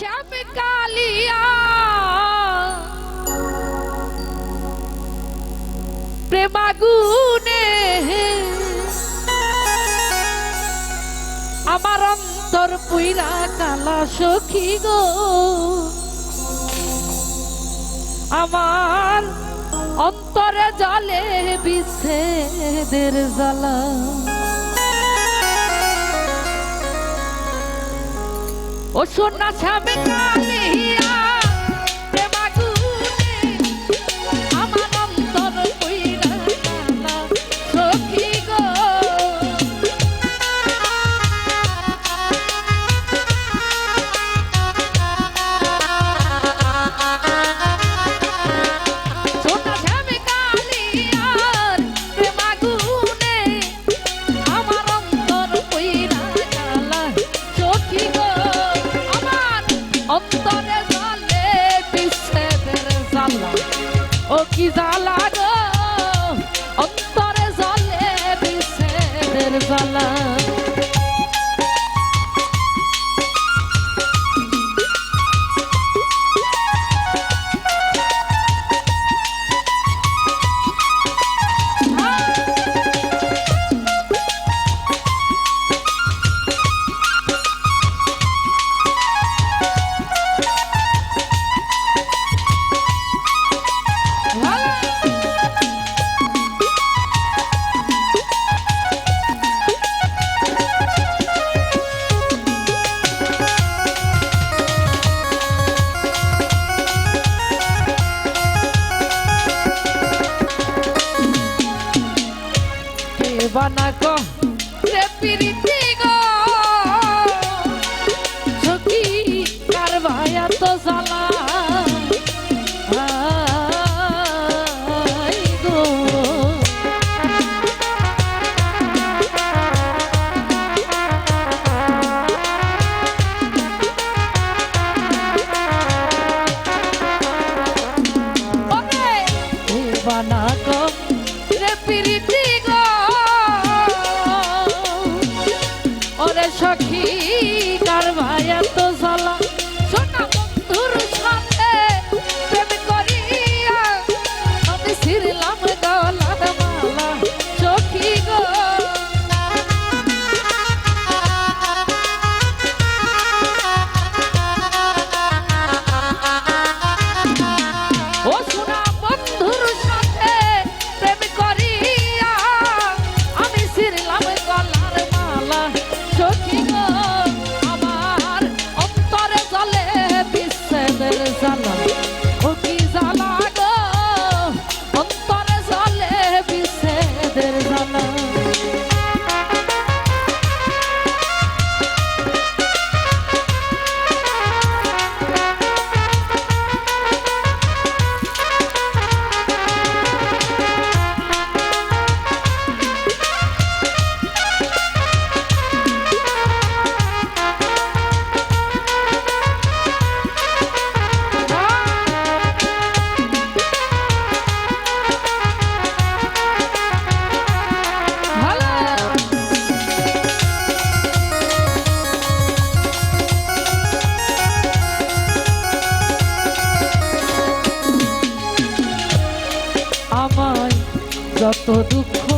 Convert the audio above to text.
সব কালিয়া প্রেমাগুনে আমার অন্তর পুইরা কালা সখী গো। আমার অন্তরে জলে বিচ্ছেদের জ্বালা। ও সোনা সাবে কালিয়া He's a lot. Gostosa. যত দুঃখ